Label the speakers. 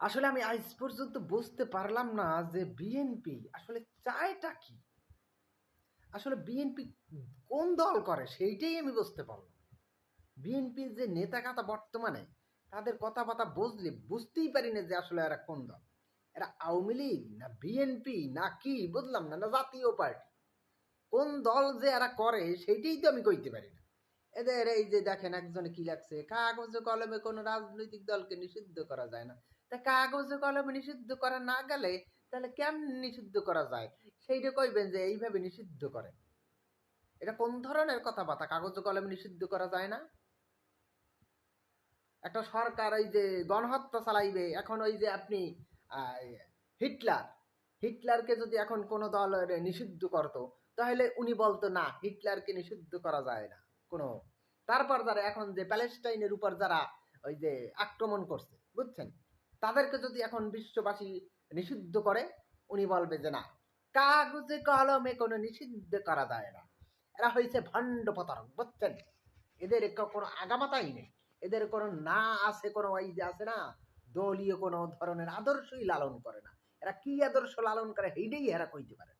Speaker 1: আসলে আমি আজ পর্যন্ত বুঝতে পারলাম না যে বিএনপি আসলে চায়টা কি? আসলে বিএনপি কোন দল করে সেইটাই আমি বুঝতে পারলাম বিএনপির যে নেতা কাতা বর্তমানে, তাদের কথাবার্তা বুঝলে বুঝতেই পারি না যে আসলে এরা কোন দল। এরা আওয়ামী লীগ না বিএনপি না কি বুঝলাম না না জাতীয় পার্টি। কোন দল যে এরা করে সেইটাই তো আমি কইতে পারি না। এদের এই যে দেখেন একজনে কি লাগছে কাগজে কলমে কোনো রাজনৈতিক দলকে নিষিদ্ধ করা যায় না। তা কাগজে কলমে নিষিদ্ধ করা না গেলে তাহলে কেমন নিষিদ্ধ করা যায়? সেইটা কইবেন যে এইভাবে নিষিদ্ধ করে। এটা কোন ধরনের কথাবার্তা? কাগজ কলমে নিষিদ্ধ করা যায় না? একটা সরকার এই যে গণহত্যা চালাইবে, এখন ওই যে আপনি হিটলার। হিটলারকে যদি এখন কোনো দল নিষিদ্ধ করতো, তাহলে উনি বলতো, না, হিটলারকে নিষিদ্ধ করা যায় না। কোনো, তারপর যারা এখন যে প্যালেস্টাইনের উপর যারা ওই যে আক্রমণ করছে, বুঝছেন? তাদেরকে যদি এখন বিশ্ববাসী নিষিদ্ধ করে, উনি বলবে যে না, কাগজে কলমে কোনো নিষিদ্ধ করা যায় না। এরা হয়েছে ভণ্ড প্রতারক, বুঝছেন? এদের কোনো আগামাতাই নেই। এদের কোনো না আছে, কোনো ওই যে আছে না, দলীয় কোনো ধরনের আদর্শই লালন করে না। এরা কি আদর্শ লালন করে সেইটাই এরা কইতে পারে।